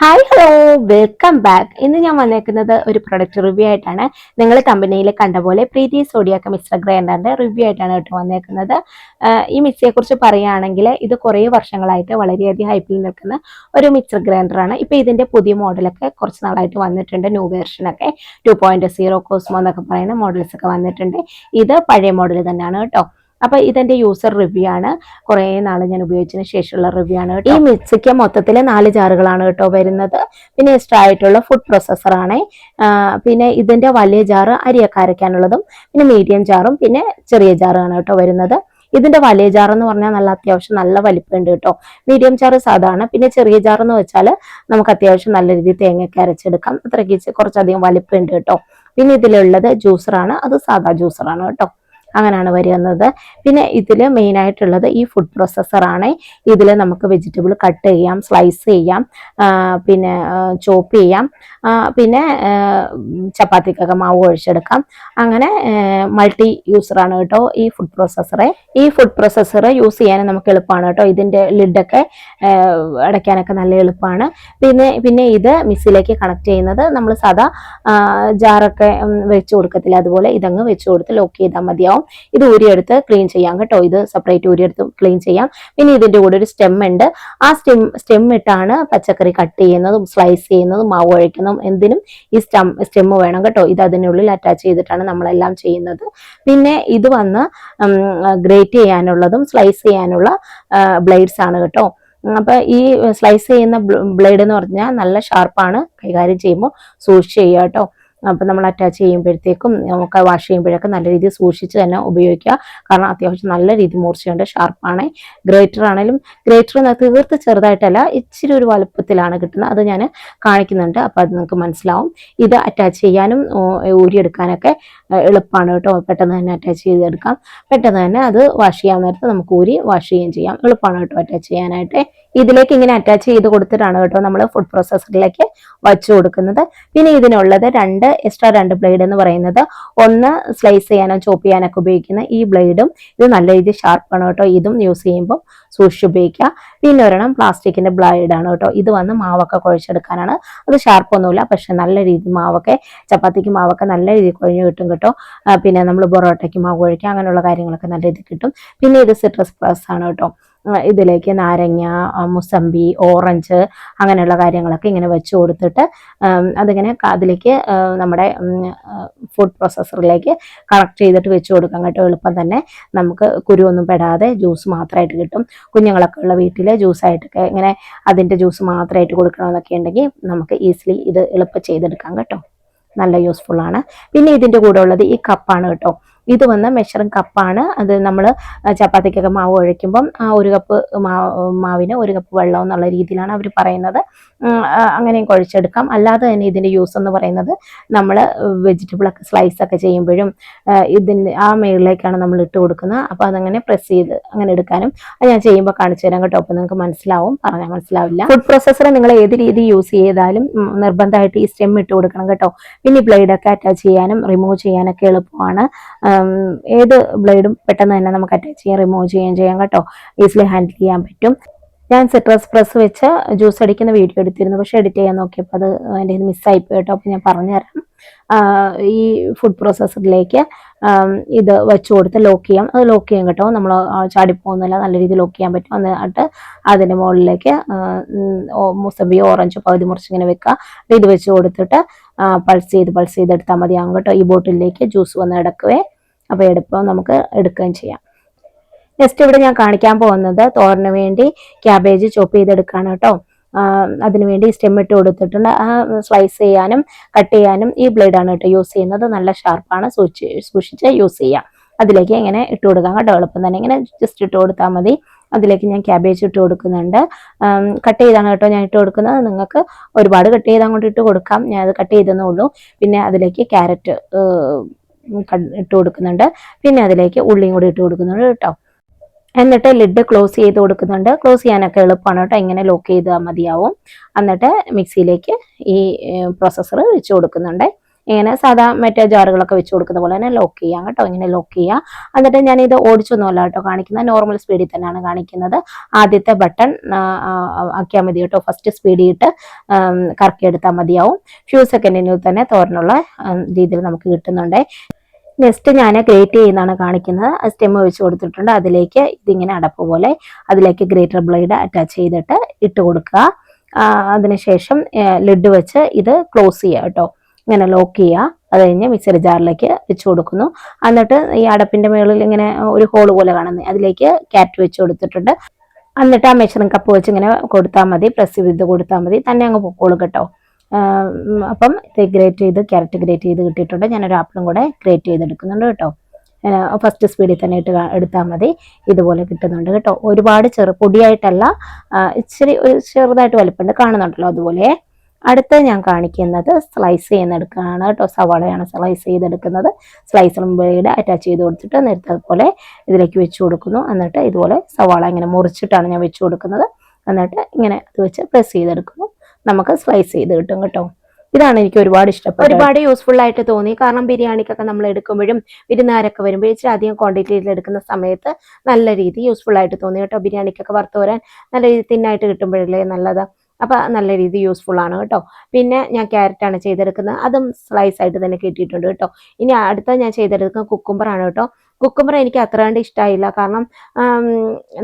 Hi hello welcome back ഇന്ന് ഞാൻ വന്നേക്കുന്നത് ഒരു പ്രൊഡക്റ്റ് റിവ്യൂ ആയിട്ടാണ്. നിങ്ങൾ കമ്പനിയിൽ കണ്ട പോലെ പ്രീതി സോഡിയാക്ക മിക്സർ ഗ്രൈൻഡറിന്റെ റിവ്യൂ ആയിട്ടാണ് കേട്ടോ വന്നേക്കുന്നത്. ഈ മിക്സിയെ കുറിച്ച് പറയുകയാണെങ്കിൽ ഇത് കുറേ വർഷങ്ങളായിട്ട് വളരെയധികം ഹൈപ്പിൽ നിൽക്കുന്ന ഒരു മിക്സർ ഗ്രൈൻഡറാണ് ഇപ്പൊ ഇതിന്റെ പുതിയ മോഡലൊക്കെ കുറച്ച് നാളായിട്ട് വന്നിട്ടുണ്ട്. ന്യൂ വേർഷനൊക്കെ ടു പോയിന്റ് സീറോ കോസ്മോ എന്നൊക്കെ പറയുന്ന മോഡൽസ് ഒക്കെ വന്നിട്ടുണ്ട്. ഇത് പഴയ മോഡൽ തന്നെയാണ് കേട്ടോ. അപ്പൊ ഇതെന്റെ യൂസർ റിവ്യൂ ആണ്. കുറേ നാൾ ഞാൻ ഉപയോഗിച്ചതിന് ശേഷമുള്ള റിവ്യൂ ആണ് ഈ മിക്സിക്ക് മൊത്തത്തിൽ നാല് ജാറുകളാണ് കേട്ടോ വരുന്നത്. പിന്നെ എക്സ്ട്രാ ആയിട്ടുള്ള ഫുഡ് പ്രോസസ്സർ ആണ്. പിന്നെ ഇതിന്റെ വലിയ ജാറ് അരിയൊക്കെ അരയ്ക്കാനുള്ളതും പിന്നെ മീഡിയം ജാറും പിന്നെ ചെറിയ ജാറുമാണ് കേട്ടോ വരുന്നത്. ഇതിന്റെ വലിയ ജാർ എന്ന് പറഞ്ഞാൽ നല്ല അത്യാവശ്യം നല്ല വലിപ്പമുണ്ട് കേട്ടോ. മീഡിയം ജാർ സാധാരണ പിന്നെ ചെറിയ ജാർ എന്ന് വെച്ചാൽ നമുക്ക് അത്യാവശ്യം നല്ല രീതിയിൽ തേങ്ങയൊക്കെ അരച്ചെടുക്കാം. അത്രയ്ക്ക് കുറച്ചധികം വലിപ്പമുണ്ട് കേട്ടോ. പിന്നെ ഇതിലുള്ളത് ജ്യൂസറാണ് അത് സാധാ ജ്യൂസറാണ് കേട്ടോ. അങ്ങനെയാണ് വരുന്നത്. പിന്നെ ഇതിൽ മെയിൻ ആയിട്ടുള്ളത് ഈ ഫുഡ് പ്രോസസ്സറാണ് ഇതിൽ നമുക്ക് വെജിറ്റബിൾ കട്ട് ചെയ്യാം സ്ലൈസ് ചെയ്യാം പിന്നെ ചോപ്പ് ചെയ്യാം. പിന്നെ ചപ്പാത്തിക്കൊക്കെ മാവ് ഒഴിച്ചെടുക്കാം. അങ്ങനെ മൾട്ടി യൂസറാണ് കേട്ടോ ഈ ഫുഡ് പ്രോസസ്സറെ ഈ ഫുഡ് പ്രോസസ്സർ യൂസ് ചെയ്യാൻ നമുക്ക് എളുപ്പമാണ് കേട്ടോ. ഇതിന്റെ ലിഡൊക്കെ അടയ്ക്കാനൊക്കെ നല്ല എളുപ്പമാണ്. പിന്നെ പിന്നെ ഇത് മിസ്സിലേക്ക് കണക്ട് ചെയ്യുന്നത് നമ്മൾ സാധാ ജാറൊക്കെ വെച്ച് കൊടുക്കത്തില്ല. അതുപോലെ ഇതങ്ങ് വെച്ച് കൊടുത്ത് ലോക്ക് ചെയ്താൽ മതിയാവും. ഇത് ഊരിയെടുത്ത് ക്ലീൻ ചെയ്യാം കേട്ടോ. ഇത് സെപ്പറേറ്റ് ഊരിയെടുത്ത് ക്ലീൻ ചെയ്യാം. പിന്നെ ഇതിന്റെ കൂടെ ഒരു സ്റ്റെം ഉണ്ട്. ആ സ്റ്റെം സ്റ്റെം ഇട്ടാണ് പച്ചക്കറി കട്ട് ചെയ്യുന്നതും സ്ലൈസ് ചെയ്യുന്നതും മാവ് ഒഴിക്കുന്നതും എന്തിനും ഈ സ്റ്റം സ്റ്റെം വേണം കേട്ടോ. ഇത് അതിനുള്ളിൽ അറ്റാച്ച് ചെയ്തിട്ടാണ് നമ്മളെല്ലാം ചെയ്യുന്നത്. പിന്നെ ഇത് വന്ന് ഗ്രേറ്റ് ചെയ്യാനുള്ളതും സ്ലൈസ് ചെയ്യാനുള്ള ബ്ലേഡ്സ് ആണ് കേട്ടോ. അപ്പൊ ഈ സ്ലൈസ് ചെയ്യുന്ന ബ്ലേഡ് എന്ന് പറഞ്ഞാൽ നല്ല ഷാർപ്പാണ് കൈകാര്യം ചെയ്യുമ്പോൾ സൂക്ഷിച്ച് ചെയ്യുക കേട്ടോ. അപ്പൊ നമ്മൾ അറ്റാച്ച് ചെയ്യുമ്പോഴത്തേക്കും നമുക്ക് വാഷ് ചെയ്യുമ്പോഴൊക്കെ നല്ല രീതിയിൽ സൂക്ഷിച്ച് തന്നെ ഉപയോഗിക്കുക. കാരണം അത്യാവശ്യം നല്ല രീതി മൂർച്ചയുണ്ട് ഷാർപ്പാണ് ഗ്രേറ്റർ ആണെങ്കിലും ഗ്രേറ്റർ തീർത്ത് ചെറുതായിട്ടല്ല ഇച്ചിരി ഒരു വലുപ്പത്തിലാണ് കിട്ടുന്നത്. അത് ഞാൻ കാണിക്കുന്നുണ്ട്. അപ്പോൾ അത് നിങ്ങൾക്ക് മനസ്സിലാവും. ഇത് അറ്റാച്ച് ചെയ്യാനും ഊരിയെടുക്കാനൊക്കെ എളുപ്പമാണ് കേട്ടോ. പെട്ടെന്ന് തന്നെ അറ്റാച്ച് ചെയ്തെടുക്കാം. പെട്ടെന്ന് തന്നെ അത് വാഷ് ചെയ്യാൻ നേരത്ത് നമുക്ക് ഊരി വാഷ് ചെയ്യുകയും ചെയ്യാം. എളുപ്പമാണ് കേട്ടോ അറ്റാച്ച് ചെയ്യാനായിട്ട്. ഇതിലേക്ക് ഇങ്ങനെ അറ്റാച്ച് ചെയ്ത് കൊടുത്തിട്ടാണ് കേട്ടോ നമ്മൾ ഫുഡ് പ്രോസസ്സറിലേക്ക് വച്ചു കൊടുക്കുന്നത്. പിന്നെ ഇതിനുള്ളത് രണ്ട് എക്സ്ട്രാ രണ്ട് ബ്ലേഡ് എന്ന് പറയുന്നത്. ഒന്ന് സ്ലൈസ് ചെയ്യാനോ ചോപ്പ് ചെയ്യാനൊക്കെ ഉപയോഗിക്കുന്ന ഈ ബ്ലേഡും ഇത് നല്ല രീതിയിൽ ഷാർപ്പാണ് കേട്ടോ. ഇതും യൂസ് ചെയ്യുമ്പോൾ സൂക്ഷിച്ച് ഉപയോഗിക്കുക. പിന്നെ ഒരെണ്ണം പ്ലാസ്റ്റിക്കിന്റെ ബ്ലേഡ് ആണ് കേട്ടോ. ഇത് വന്ന് മാവൊക്കെ കുഴച്ചെടുക്കാനാണ്. അത് ഷാർപ്പൊന്നുമില്ല പക്ഷെ നല്ല രീതിയിൽ മാവൊക്കെ ചപ്പാത്തിക്ക് മാവൊക്കെ നല്ല രീതിയിൽ കുഴഞ്ഞു കിട്ടും കേട്ടോ. പിന്നെ നമ്മൾ പൊറോട്ടയ്ക്ക് മാവ് കുഴിക്കുക അങ്ങനെയുള്ള കാര്യങ്ങളൊക്കെ നല്ല രീതിയിൽ കിട്ടും. പിന്നെ ഇത് സിട്രസ് പ്ലസ് ആണ് കേട്ടോ. ഇതിലേക്ക് നാരങ്ങ മുസമ്പി ഓറഞ്ച് അങ്ങനെയുള്ള കാര്യങ്ങളൊക്കെ ഇങ്ങനെ വെച്ച് കൊടുത്തിട്ട് അതിങ്ങനെ അതിലേക്ക് നമ്മുടെ ഫുഡ് പ്രോസസ്സറിലേക്ക് കണക്ട് ചെയ്തിട്ട് വെച്ച് കൊടുക്കാൻ കേട്ടോ. എളുപ്പം തന്നെ നമുക്ക് കുരുവൊന്നും പെടാതെ ജ്യൂസ് മാത്രമായിട്ട് കിട്ടും. കുഞ്ഞുങ്ങളൊക്കെ ഉള്ള വീട്ടിൽ ജ്യൂസായിട്ടൊക്കെ ഇങ്ങനെ അതിന്റെ ജ്യൂസ് മാത്രമായിട്ട് കൊടുക്കണമെന്നൊക്കെ ഉണ്ടെങ്കിൽ നമുക്ക് ഈസിലി ഇത് എളുപ്പം ചെയ്തെടുക്കാം കേട്ടോ. നല്ല യൂസ്ഫുൾ ആണ്. പിന്നെ ഇതിന്റെ കൂടെ ഉള്ളത് ഈ കപ്പാണ് കേട്ടോ. ഇത് വന്ന് മെഷറിംഗ് കപ്പാണ്. അത് നമ്മൾ ചപ്പാത്തിക്കൊക്കെ മാവ് ഒഴിക്കുമ്പം ഒരു കപ്പ് മാവിന് ഒരു കപ്പ് വെള്ളം എന്നുള്ള രീതിയിലാണ് അവർ പറയുന്നത്. അങ്ങനെയും കുഴച്ചെടുക്കാം. അല്ലാതെ തന്നെ ഇതിന്റെ യൂസ് എന്ന് പറയുന്നത് നമ്മൾ വെജിറ്റബിളൊക്കെ സ്ലൈസ് ഒക്കെ ചെയ്യുമ്പോഴും ഇതിന്റെ ആ മേളിലേക്കാണ് നമ്മൾ ഇട്ട് കൊടുക്കുന്നത് അപ്പോൾ അതങ്ങനെ പ്രസ് ചെയ്ത് അങ്ങനെ എടുക്കാനും അത് ഞാൻ ചെയ്യുമ്പോൾ കാണിച്ചു തരാം കേട്ടോ. അപ്പോൾ നിങ്ങൾക്ക് മനസ്സിലാവും. പറഞ്ഞാൽ മനസ്സിലാവില്ല. ഫുഡ് പ്രോസസ്സർ നിങ്ങൾ ഏത് രീതി യൂസ് ചെയ്താലും നിർബന്ധമായിട്ട് ഈ സ്റ്റെം ഇട്ട് കൊടുക്കണം കേട്ടോ. പിന്നെ ബ്ലേഡൊക്കെ അറ്റാച്ച് ചെയ്യാനും റിമൂവ് ചെയ്യാനൊക്കെ എളുപ്പമാണ്. ഏത് ബ്ലേഡും പെട്ടെന്ന് തന്നെ നമുക്ക് അറ്റാച്ച് ചെയ്യാൻ റിമൂവ് ചെയ്യുകയും ചെയ്യാം കേട്ടോ. ഈസിലി ഹാൻഡിൽ ചെയ്യാൻ പറ്റും. ഞാൻ സിട്രസ് പ്രസ് വെച്ച് ജ്യൂസ് അടിക്കുന്ന വീഡിയോ എടുത്തിരുന്നു. പക്ഷെ എഡിറ്റ് ചെയ്യാൻ നോക്കിയപ്പോൾ അത് എന്റെ ഇത് മിസ്സായി പോയി കേട്ടോ. അപ്പോൾ ഞാൻ പറഞ്ഞുതരാം. ഈ ഫുഡ് പ്രോസസ്സറിലേക്ക് ഇത് വെച്ച് കൊടുത്ത് ലോക്ക് ചെയ്യാം. അത് ലോക്ക് ചെയ്യാം കേട്ടോ. നമ്മൾ ചാടിപ്പോകുന്നില്ല നല്ല രീതിയിൽ ലോക്ക് ചെയ്യാൻ പറ്റും. എന്നിട്ട് അതിന്റെ മുകളിലേക്ക് മുസബി ഓറഞ്ച് പകുതി മുറിച്ച് ഇങ്ങനെ വെക്കുക. ഇത് വെച്ച് കൊടുത്തിട്ട് പൾസ് ചെയ്ത് പൾസ് ചെയ്ത് എടുത്താൽ മതിയാകും കേട്ടോ. ഈ ബോട്ടിലേക്ക് ജ്യൂസ് വന്ന് എടുക്കുവേ അപ്പോൾ എടുപ്പം നമുക്ക് എടുക്കുകയും ചെയ്യാം. നെക്സ്റ്റ് ഇവിടെ ഞാൻ കാണിക്കാൻ പോകുന്നത് തോരന് വേണ്ടി ക്യാബേജ് ചോപ്പ് ചെയ്തെടുക്കാണ് കേട്ടോ. അതിനു വേണ്ടി സ്റ്റെം ഇട്ട് കൊടുത്തിട്ടുണ്ട്. ആ സ്ലൈസ് ചെയ്യാനും കട്ട് ചെയ്യാനും ഈ ബ്ലേഡാണ് കേട്ടോ യൂസ് ചെയ്യുന്നത്. നല്ല ഷാർപ്പാണ് സൂക്ഷിച്ച് സൂക്ഷിച്ച് യൂസ് ചെയ്യാം. അതിലേക്ക് ഇങ്ങനെ ഇട്ട് കൊടുക്കാം കേട്ടോ. എളുപ്പം തന്നെ ഇങ്ങനെ ജസ്റ്റ് ഇട്ട് കൊടുത്താൽ മതി. അതിലേക്ക് ഞാൻ ക്യാബേജ് ഇട്ട് കൊടുക്കുന്നുണ്ട്. കട്ട് ചെയ്താണ് കേട്ടോ ഞാൻ ഇട്ട് കൊടുക്കുന്നത്. നിങ്ങൾക്ക് ഒരുപാട് കട്ട് ചെയ്ത് അങ്ങോട്ട് ഇട്ട് കൊടുക്കാം. ഞാൻ അത് കട്ട് ചെയ്തെന്നേ ഉള്ളൂ. പിന്നെ അതിലേക്ക് ക്യാരറ്റ് ഇട്ട് കൊടുക്കുന്നുണ്ട്. പിന്നെ അതിലേക്ക് ഉള്ളിയും കൂടി ഇട്ട് കൊടുക്കുന്നുണ്ട് കേട്ടോ. എന്നിട്ട് ലിഡ് ക്ലോസ് ചെയ്ത് കൊടുക്കുന്നുണ്ട്. ക്ലോസ് ചെയ്യാനൊക്കെ എളുപ്പമാണ് കേട്ടോ. ഇങ്ങനെ ലോക്ക് ചെയ്താൽ മതിയാവും. എന്നിട്ട് മിക്സിയിലേക്ക് ഈ പ്രോസസ്സർ വെച്ച് കൊടുക്കുന്നുണ്ട്. ഇങ്ങനെ സാധാ മറ്റേ ജാറുകളൊക്കെ വെച്ച് കൊടുക്കുന്ന പോലെ തന്നെ ലോക്ക് ചെയ്യാം കേട്ടോ. ഇങ്ങനെ ലോക്ക് ചെയ്യാം. എന്നിട്ട് ഞാൻ ഇത് ഓടിച്ചൊന്നുമല്ല കേട്ടോ കാണിക്കുന്നത്. നോർമൽ സ്പീഡിൽ തന്നെയാണ് കാണിക്കുന്നത്. ആദ്യത്തെ ബട്ടൺ ആക്കിയാൽ മതി കേട്ടോ. ഫസ്റ്റ് സ്പീഡിയിട്ട് കറക്കിയെടുത്താൽ മതിയാവും. ഫ്യൂ സെക്കൻഡിനുള്ളിൽ തന്നെ തോരനുള്ള രീതിയിൽ നമുക്ക് കിട്ടുന്നുണ്ട്. നെക്സ്റ്റ് ഞാൻ ഗ്രേറ്റ് ചെയ്യുന്നതാണ് കാണിക്കുന്നത്. സ്റ്റെം വെച്ച് കൊടുത്തിട്ടുണ്ട്. അതിലേക്ക് ഇതിങ്ങനെ അടപ്പ് പോലെ അതിലേക്ക് ഗ്രേറ്റർ ബ്ലേഡ് അറ്റാച്ച് ചെയ്തിട്ട് ഇട്ട് കൊടുക്കുക. അതിനുശേഷം ലിഡ് വെച്ച് ഇത് ക്ലോസ് ചെയ്യുക കേട്ടോ. ഇങ്ങനെ ലോക്ക് ചെയ്യുക അത് കഴിഞ്ഞ് മിക്സർ ജാറിലേക്ക് വെച്ച് കൊടുക്കുന്നു. എന്നിട്ട് ഈ അടപ്പിന്റെ മുകളിൽ ഇങ്ങനെ ഒരു ഹോൾ പോലെ കാണുന്നത് അതിലേക്ക് ക്യാറ്റ് വെച്ച് കൊടുത്തിട്ടുണ്ട്. എന്നിട്ട് ആ മെഷറിംഗ് കപ്പ് വെച്ച് ഇങ്ങനെ കൊടുത്താൽ മതി. പ്രസ് ചെയ്ത് കൊടുത്താൽ മതി. തന്നെ അങ്ങ് പൊക്കോളും കേട്ടോ. അപ്പം ഇത് ഗ്രേറ്റ് ചെയ്ത് ക്യാരറ്റ് ഗ്രേറ്റ് ചെയ്ത് കിട്ടിയിട്ടുണ്ട്. ഞാനൊരു ആപ്പിളും കൂടെ ഗ്രേറ്റ് ചെയ്തെടുക്കുന്നുണ്ട് കേട്ടോ. ഫസ്റ്റ് സ്പീഡിൽ തന്നെ ഇട്ട് എടുത്താൽ മതി. ഇതുപോലെ കിട്ടുന്നുണ്ട് കേട്ടോ. ഒരുപാട് ചെറു പൊടിയായിട്ടല്ല ഇച്ചിരി ഒരു ചെറുതായിട്ട് വലിപ്പമുണ്ട്. കാണുന്നുണ്ടല്ലോ അതുപോലെ. അടുത്ത ഞാൻ കാണിക്കുന്നത് സ്ലൈസ് ചെയ്യുന്നെടുക്കുകയാണ് കേട്ടോ. സവാളയാണ് സ്ലൈസ് ചെയ്തെടുക്കുന്നത്. സ്ലൈസർ ബ്ലേഡ് അറ്റാച്ച് ചെയ്ത് കൊടുത്തിട്ട് നേരത്തെ അതുപോലെ ഇതിലേക്ക് വെച്ച് കൊടുക്കുന്നു. എന്നിട്ട് ഇതുപോലെ സവാള ഇങ്ങനെ മുറിച്ചിട്ടാണ് ഞാൻ വെച്ച് കൊടുക്കുന്നത്. എന്നിട്ട് ഇങ്ങനെ അത് വെച്ച് പ്രസ് ചെയ്തെടുക്കുന്നു. നമുക്ക് സ്ലൈസ് ചെയ്ത് കിട്ടും കേട്ടോ. ഇതാണ് എനിക്ക് ഒരുപാട് ഇഷ്ടപ്പെട്ടത് ഒരുപാട് യൂസ്ഫുൾ ആയിട്ട് തോന്നി. കാരണം ബിരിയാണിക്കൊക്കെ നമ്മൾ എടുക്കുമ്പോഴും വിരുന്നുകാരൊക്കെ വരുമ്പോൾ ഇച്ചിരി അധികം ക്വാണ്ടിറ്റിയിൽ എടുക്കുന്ന സമയത്ത് നല്ല രീതി യൂസ്ഫുൾ ആയിട്ട് തോന്നി കേട്ടോ. ബിരിയാണിക്കൊക്കെ വറുത്ത് വരാൻ നല്ല രീതി തിന്നായിട്ട് കിട്ടുമ്പോഴല്ലേ നല്ലത്. അപ്പൊ നല്ല രീതി യൂസ്ഫുൾ ആണ് കേട്ടോ. പിന്നെ ഞാൻ ക്യാരറ്റാണ് ചെയ്തെടുക്കുന്നത്. അതും സ്ലൈസ് ആയിട്ട് തന്നെ കിട്ടിയിട്ടുണ്ട് കേട്ടോ. ഇനി അടുത്ത ഞാൻ ചെയ്തെടുക്കുന്ന കുക്കുംബർ ആണ് കേട്ടോ. കുക്കുംബർ എനിക്ക് അത്ര കണ്ട് ഇഷ്ടമായില്ല കാരണം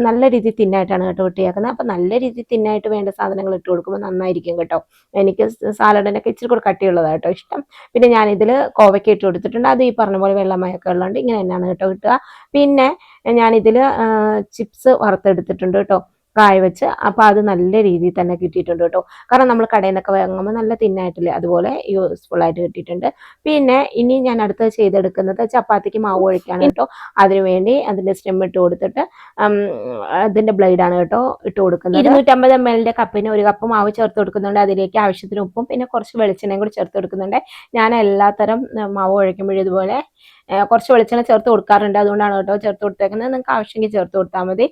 നല്ല രീതിയിൽ തിന്നായിട്ടാണ് കേട്ടോ വെട്ടിയാക്കുന്നത്. അപ്പം നല്ല രീതിയിൽ തിന്നായിട്ട് വേണ്ട സാധനങ്ങൾ ഇട്ട് കൊടുക്കുമ്പോൾ നന്നായിരിക്കും കേട്ടോ. എനിക്ക് സാലഡിനൊക്കെ ഇച്ചിരി കൂടെ കട്ടിയുള്ളതാണ് കേട്ടോ ഇഷ്ടം. പിന്നെ ഞാനിതിൽ കോവയ്ക്ക് ഇട്ട് കൊടുത്തിട്ടുണ്ട്. അത് ഈ പറഞ്ഞ പോലെ വെള്ളമയൊക്കെ ഉള്ളതുകൊണ്ട് ഇങ്ങനെ തന്നെയാണ് കേട്ടോ കിട്ടുക. പിന്നെ ഞാനിതിൽ ചിപ്സ് വറുത്തെടുത്തിട്ടുണ്ട് കേട്ടോ. കായ വെച്ച് അപ്പൊ അത് നല്ല രീതിയിൽ തന്നെ കിട്ടിയിട്ടുണ്ട് കേട്ടോ. കാരണം നമ്മൾ കടയിൽ നിന്നൊക്കെ വാങ്ങുമ്പോൾ നല്ല തിന്നായിട്ടില്ലേ? അതുപോലെ യൂസ്ഫുൾ ആയിട്ട് കിട്ടിയിട്ടുണ്ട്. പിന്നെ ഇനി ഞാൻ അടുത്തത് ചെയ്തെടുക്കുന്നത് ചപ്പാത്തിക്ക് മാവ് ഒഴിക്കാണ് കേട്ടോ. അതിനു വേണ്ടി അതിന്റെ സ്റ്റെം ഇട്ട് കൊടുത്തിട്ട് ഉം, അതിന്റെ ബ്ലേഡ് ആണ് കേട്ടോ ഇട്ട് കൊടുക്കുന്നത്. ഇരുന്നൂറ്റമ്പത് എം എല്ലിന്റെ കപ്പിന് ഒരു കപ്പ് മാവ് ചേർത്ത് കൊടുക്കുന്നുണ്ട്. അതിലേക്ക് ആവശ്യത്തിന് ഉപ്പും പിന്നെ കുറച്ച് വെളിച്ചെണ്ണയും കൂടി ചേർത്ത് കൊടുക്കുന്നുണ്ട്. ഞാൻ എല്ലാത്തരം മാവ് ഒഴിക്കുമ്പോഴും ഇതുപോലെ കുറച്ച് വെളിച്ചെണ്ണ ചേർത്ത് കൊടുക്കാറുണ്ട്. അതുകൊണ്ടാണ് കേട്ടോ ചേർത്ത് കൊടുത്തേക്കുന്നത്. നിങ്ങൾക്ക് ആവശ്യമെങ്കിൽ ചേർത്ത് കൊടുത്താൽ മതി.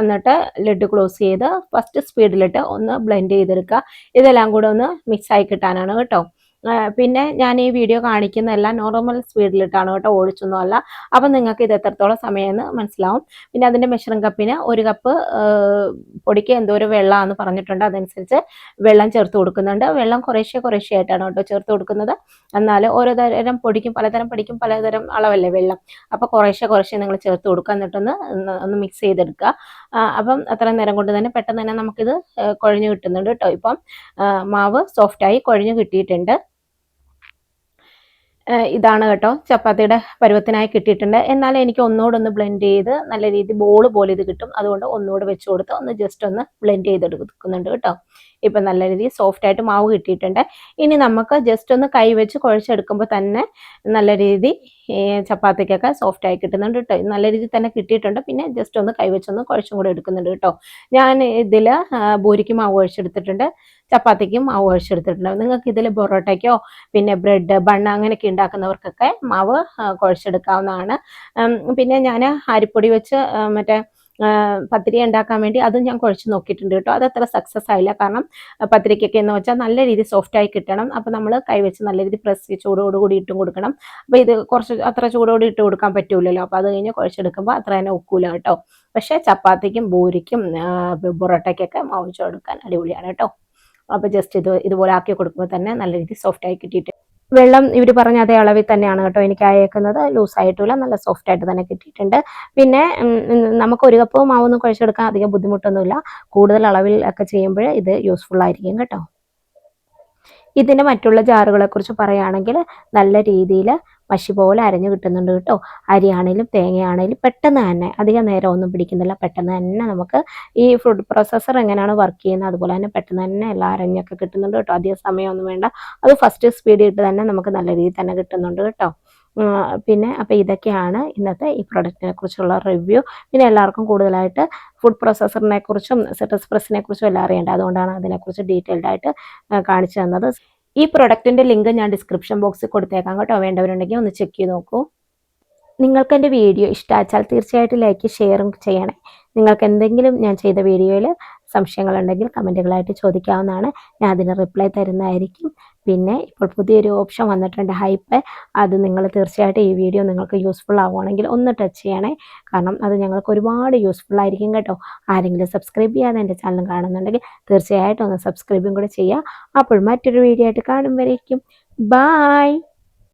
എന്നിട്ട് ലെഡ് ക്ലോസ് ചെയ്ത് ഫസ്റ്റ് സ്പീഡിലിട്ട് ഒന്ന് ബ്ലെൻഡ് ചെയ്തെടുക്കുക. ഇതെല്ലാം കൂടെ ഒന്ന് മിക്സ് ആയി കിട്ടാനാണ് കേട്ടോ. പിന്നെ ഞാൻ ഈ വീഡിയോ കാണിക്കുന്നതെല്ലാം നോർമൽ സ്പീഡിലിട്ടാണ് കേട്ടോ ഓടിച്ചൊന്നുമല്ല. അപ്പം നിങ്ങൾക്ക് ഇത് എത്രത്തോളം സമയമെന്ന് മനസ്സിലാവും. പിന്നെ അതിന്റെ മെഷറിംഗ് കപ്പിന് ഒരു കപ്പ് പൊടിക്ക് എന്തോ എന്തോരം വെള്ളമാണെന്ന് പറഞ്ഞിട്ടുണ്ട്. അതനുസരിച്ച് വെള്ളം ചേർത്ത് കൊടുക്കുന്നുണ്ട്. വെള്ളം കുറേശ്ശെ കുറേശ്ശെ ആയിട്ടാണ് കേട്ടോ ചേർത്ത് കൊടുക്കുന്നത്. എന്നാൽ ഓരോ തരം പൊടിക്കും പലതരം പൊടിക്കും പലതരം അളവല്ലേ വെള്ളം. അപ്പോൾ കുറേശ്ശെ കുറേശ്ശെ നിങ്ങൾ ചേർത്ത് കൊടുക്കുക എന്നിട്ടൊന്ന് ഒന്ന് മിക്സ് ചെയ്തെടുക്കുക. അപ്പം അത്ര നേരം കൊണ്ട് തന്നെ പെട്ടെന്ന് തന്നെ നമുക്കിത് കുഴഞ്ഞു കിട്ടുന്നുണ്ട് കേട്ടോ. ഇപ്പം മാവ് സോഫ്റ്റായി കുഴഞ്ഞു കിട്ടിയിട്ടുണ്ട്. ഇതാണ് കേട്ടോ. ചപ്പാത്തിയുടെ പരുവത്തിനായി കിട്ടിയിട്ടുണ്ട്. എന്നാൽ എനിക്ക് ഒന്നുകൂടെ ഒന്ന് ബ്ലെൻഡ് ചെയ്ത് നല്ല രീതി ബോൾ പോലെ ഇത് കിട്ടും. അതുകൊണ്ട് ഒന്നുകൂടെ വെച്ച് കൊടുത്ത് ഒന്ന് ജസ്റ്റ് ഒന്ന് ബ്ലെൻഡ് ചെയ്തെടുക്കുന്നുണ്ട് കേട്ടോ. ഇപ്പൊ നല്ല രീതിയിൽ സോഫ്റ്റ് ആയിട്ട് മാവ് കിട്ടിയിട്ടുണ്ട്. ഇനി നമുക്ക് ജസ്റ്റ് ഒന്ന് കൈ വെച്ച് കുഴച്ചെടുക്കുമ്പോൾ തന്നെ നല്ല രീതി ചപ്പാത്തിക്കൊക്കെ സോഫ്റ്റ് ആയി കിട്ടുന്നുണ്ട് കേട്ടോ നല്ല രീതിയിൽ തന്നെ കിട്ടിയിട്ടുണ്ട്. പിന്നെ ജസ്റ്റ് ഒന്ന് കൈവച്ചൊന്ന് കുഴച്ചും കൂടെ എടുക്കുന്നുണ്ട് കേട്ടോ ഞാൻ ഇതിൽ ബൂരിക്ക് മാവ് കുഴച്ചെടുത്തിട്ടുണ്ട്. ചപ്പാത്തിക്കും മാവ് കുഴച്ചെടുത്തിട്ടുണ്ട്. നിങ്ങൾക്ക് ഇതിൽ പൊറോട്ടയ്ക്കോ പിന്നെ ബ്രെഡ് ബണ്ണ് അങ്ങനെയൊക്കെ ഉണ്ടാക്കുന്നവർക്കൊക്കെ മാവ് കുഴച്ചെടുക്കാവുന്നതാണ്. പിന്നെ ഞാൻ അരിപ്പൊടി വെച്ച് മറ്റേ പത്തിരി ഉണ്ടാക്കാൻ വേണ്ടി അതും ഞാൻ കുഴച്ച് നോക്കിയിട്ടുണ്ട് കേട്ടോ. അത് അത്ര സക്സസ് ആയില്ല. കാരണം പത്തിരിക്കൊക്കെ എന്ന് വെച്ചാൽ നല്ല രീതിയിൽ സോഫ്റ്റ് ആയി കിട്ടണം. അപ്പോൾ നമ്മൾ കൈവച്ച് നല്ല രീതിയിൽ പ്രസ് ചൂടോട് ചൂടോടുകൂടി ഇട്ടും കൊടുക്കണം. അപ്പോൾ ഇത് കുറച്ച് അത്ര ചൂടോടെ ഇട്ട് കൊടുക്കാൻ പറ്റൂലല്ലോ. അപ്പോൾ അത് കഴിഞ്ഞ് കുഴച്ചെടുക്കുമ്പോൾ അത്ര തന്നെ ഒക്കൂല കേട്ടോ. പക്ഷേ ചപ്പാത്തിക്കും ബൂരിക്കും പൊറോട്ടയ്ക്കൊക്കെ മാവ് കൊടുക്കാൻ അടിപൊളിയാണ് കേട്ടോ. അപ്പോൾ ജസ്റ്റ് ഇത് ഇതുപോലെ ആക്കി കൊടുക്കുമ്പോൾ തന്നെ നല്ല രീതിയിൽ സോഫ്റ്റ് ആയി കിട്ടിയിട്ട് വെള്ളം ഇവർ പറഞ്ഞ അതേ അളവിൽ തന്നെയാണ് കേട്ടോ എനിക്ക് അയക്കുന്നത്. ലൂസ് ആയിട്ടില്ല നല്ല സോഫ്റ്റ് ആയിട്ട് തന്നെ കിട്ടിയിട്ടുണ്ട്. പിന്നെ നമുക്ക് ഒരു കപ്പ് മാവൊന്നും കുഴച്ചെടുക്കാൻ അധികം ബുദ്ധിമുട്ടൊന്നുമില്ല. കൂടുതൽ അളവിൽ ഒക്കെ ചെയ്യുമ്പോൾ ഇത് യൂസ്ഫുൾ ആയിരിക്കും കേട്ടോ. ഇതിന്റെ മറ്റുള്ള ജാറുകളെക്കുറിച്ച് പറയുകയാണെങ്കിൽ നല്ല രീതിയിൽ മഷി പോലെ അരഞ്ഞു കിട്ടുന്നുണ്ട് കേട്ടോ. അരിയാണേലും തേങ്ങയാണേലും പെട്ടെന്ന് തന്നെ അധികം നേരം ഒന്നും പിടിക്കുന്നില്ല. പെട്ടെന്ന് തന്നെ നമുക്ക് ഈ ഫുഡ് പ്രോസസ്സർ എങ്ങനെയാണ് വർക്ക് ചെയ്യുന്നത്? അതുപോലെ തന്നെ പെട്ടെന്ന് തന്നെ എല്ലാം അരഞ്ഞൊക്കെ കിട്ടുന്നുണ്ട് കേട്ടോ. അധികം സമയമൊന്നും വേണ്ട. അത് ഫസ്റ്റ് സ്പീഡ് ഇട്ട് തന്നെ നമുക്ക് നല്ല രീതിയിൽ തന്നെ കിട്ടുന്നുണ്ട് കേട്ടോ. പിന്നെ അപ്പോൾ ഇതൊക്കെയാണ് ഇന്നത്തെ ഈ പ്രൊഡക്റ്റിനെ കുറിച്ചുള്ള റിവ്യൂ പിന്നെ എല്ലാവർക്കും കൂടുതലായിട്ട് ഫുഡ് പ്രോസസ്സറിനെ കുറിച്ചും സെറ്റസ് പ്രസ്സിനെ കുറിച്ചും എല്ലാം അറിയേണ്ടത്. അതുകൊണ്ടാണ് അതിനെക്കുറിച്ച് ഡീറ്റെയിൽഡ് ആയിട്ട് കാണിച്ചു തന്നത്. ഈ പ്രൊഡക്റ്റിന്റെ ലിങ്ക് ഞാൻ ഡിസ്ക്രിപ്ഷൻ ബോക്സിൽ കൊടുത്തേക്കാം കേട്ടോ. വേണ്ടവരുണ്ടെങ്കിൽ ഒന്ന് ചെക്ക് ചെയ്ത് നോക്കൂ. നിങ്ങൾക്ക് എന്റെ വീഡിയോ ഇഷ്ടമാച്ചാൽ തീർച്ചയായിട്ടും ലൈക്ക് ഷെയറും ചെയ്യണേ. നിങ്ങൾക്ക് എന്തെങ്കിലും ഞാൻ ചെയ്ത വീഡിയോയിൽ സംശയങ്ങളുണ്ടെങ്കിൽ കമന്റുകളായിട്ട് ചോദിക്കാവുന്നതാണ്. ഞാൻ അതിന് റിപ്ലൈ തരുന്നതായിരിക്കും. പിന്നെ ഇപ്പോൾ പുതിയൊരു ഓപ്ഷൻ വന്നിട്ടുണ്ട് ഹൈപ്പ്. അത് നിങ്ങൾ തീർച്ചയായിട്ടും ഈ വീഡിയോ നിങ്ങൾക്ക് യൂസ്ഫുൾ ആവുകയാണെങ്കിൽ ഒന്ന് ടച്ച് ചെയ്യണേ. കാരണം അത് ഞങ്ങൾക്ക് ഒരുപാട് യൂസ്ഫുൾ ആയിരിക്കും കേട്ടോ. ആരെങ്കിലും സബ്സ്ക്രൈബ് ചെയ്യാതെ എന്റെ ചാനൽ കാണുന്നുണ്ടെങ്കിൽ തീർച്ചയായിട്ടും ഒന്ന് സബ്സ്ക്രൈബും കൂടെ ചെയ്യുക. അപ്പോൾ മറ്റൊരു വീഡിയോ ആയിട്ട് കാണും വരേക്കും. ബായ്